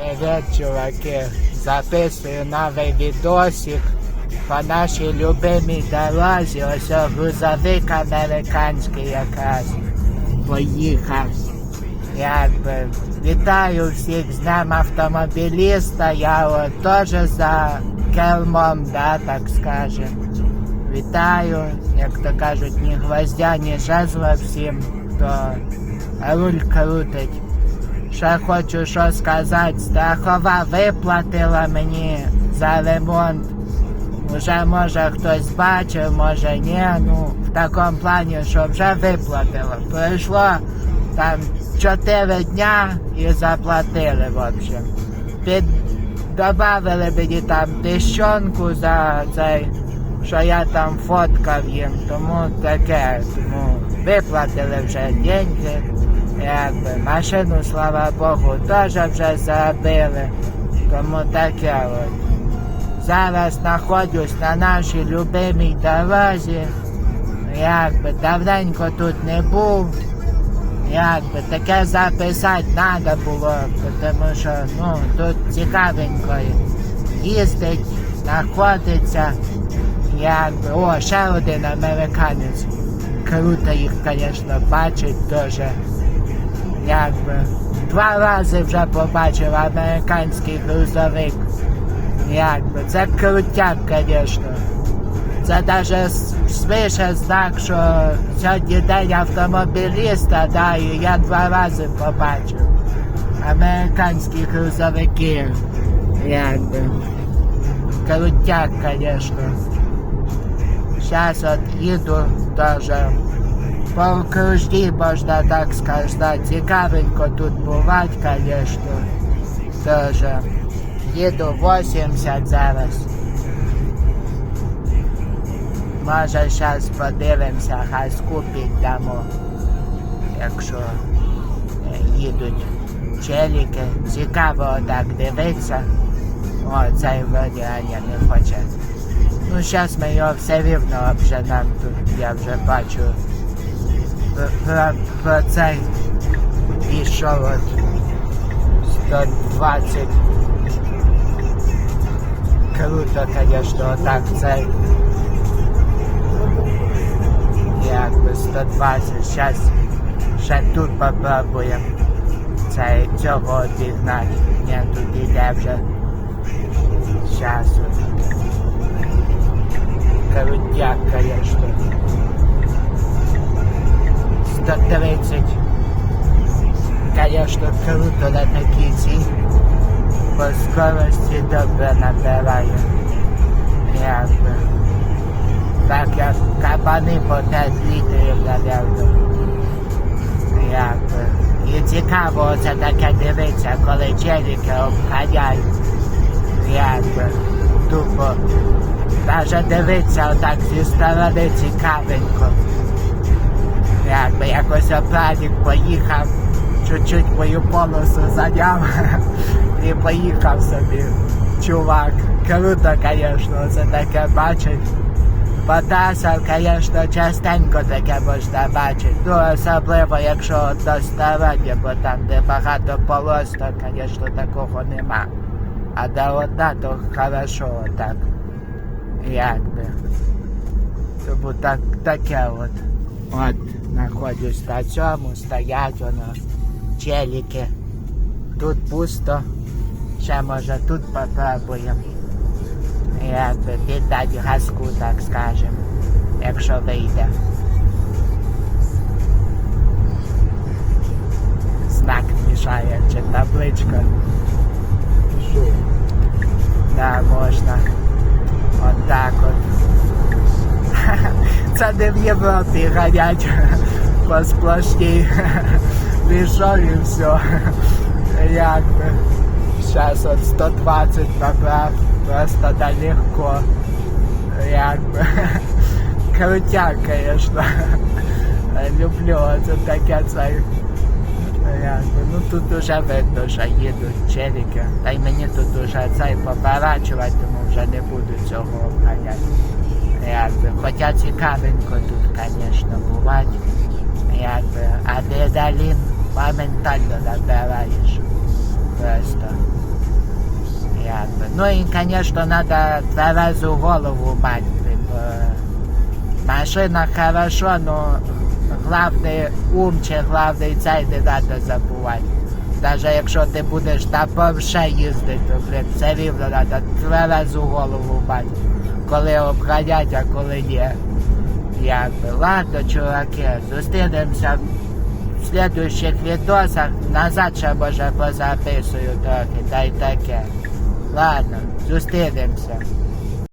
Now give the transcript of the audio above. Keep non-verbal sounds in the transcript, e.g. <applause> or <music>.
Привет, чуваки! Записую новий відосик по нашій любимій дорозі. Ось грузовик американський якраз поїхав. Якби вітаю всіх з Днем автомобіліста. Я от теж за кермом, да, так скажем. Вітаю, як то кажуть, ні гвоздя, ні жезла всім, хто руль крутить. Ще хочу що сказати, страхова виплатила мені за ремонт. Уже може хтось бачив, може ні. Ну, в такому плані, що вже виплатила. Пройшло там 4 дня і заплатили, в общем. Під... Добавили мені там тищонку за цей, що я там фоткав їм, тому таке, тому виплатили вже деньги. Якби машину, слава Богу, теж вже забили. Тому таке от. Зараз знаходжусь на нашій любимій дорозі. Якби давненько тут не був. Якби таке записати треба було, тому що ну, тут цікавенько їздить, знаходиться. Якби, о, ще один американець. Круто їх, звісно, бачить дуже якби два рази вже побачив американський грузовик. Якби це крутяк, звісно. Це навіть свише знак, що сьогодні день автомобіліста, да, і я два рази побачив. Американські грузовики. Якби. Крутяк, звісно. Зараз от їду теж по окружні, можна так сказати. Цікавенько тут бувати, звісно. Тоже. Їду 80 зараз. Може зараз подивимося, хай скупить дамо, якщо е, їдуть челіки. Цікаво так дивитися. О, цей вроді Аня не хоче. Ну, зараз ми його все рівно обженемо тут, я вже бачу про, про цей пішов от 120. Круто, конечно, отак цей. Якби 120. Зараз ще тут попробуємо цей цього обігнати. Ні, тут іде вже. От. Крутяк, конечно. 130. Конечно, круто на цій. По скорості добре набирає. Якби. Так як кабани по 5 літрів, напевно. Якби. І цікаво це таке дивитися, коли челіки обганяють. Якби. Тупо. Даже дивитися отак зі сторони цікавенько. Якби якось опрадік поїхав, чуть-чуть мою полосу зайняв <laughs> і поїхав собі. Чувак, круто, звісно, це таке бачить. По звісно, частенько таке можна бачити. Ну, особливо, якщо достороннє, бо там, де багато полос, то, звісно, такого нема. А де одна, то хорошо так. Якби. Тому так, таке от. От, знаходжусь на цьому, стоять воно, челіки. Тут пусто. Ще може тут попробуємо. Якби піддати газку, так скажем, якщо вийде. Знак мішає чи табличка. Що? Да, можна. От так от. Це не в Європі ганять по сплошній. Пішов все. Якби. Зараз от 120 поправ. Просто да легко. Якби. Крутяк, звісно. Люблю це таке це. Якби. Ну тут уже видно, що їдуть челіки. Та й мені тут уже цей поворачувати, тому вже не буду цього обганяти. Якби. Хоча цікавенько тут, звісно, бувати. Якби. Адреналін моментально набираєш. Просто. Ну і, звісно, треба тверезу голову мати. Машина хорошо, но главний ум чи главний цей не треба забувати. Навіть якщо ти будеш на Порше їздити, то блін, все рівно треба тверезу голову мати. Коли обходять, а коли ні. Якби. Ладно, чуваки, зустрінемося в слідуючих відосах. Назад ще може позаписую трохи, та й таке. Ладно, зустрінемося.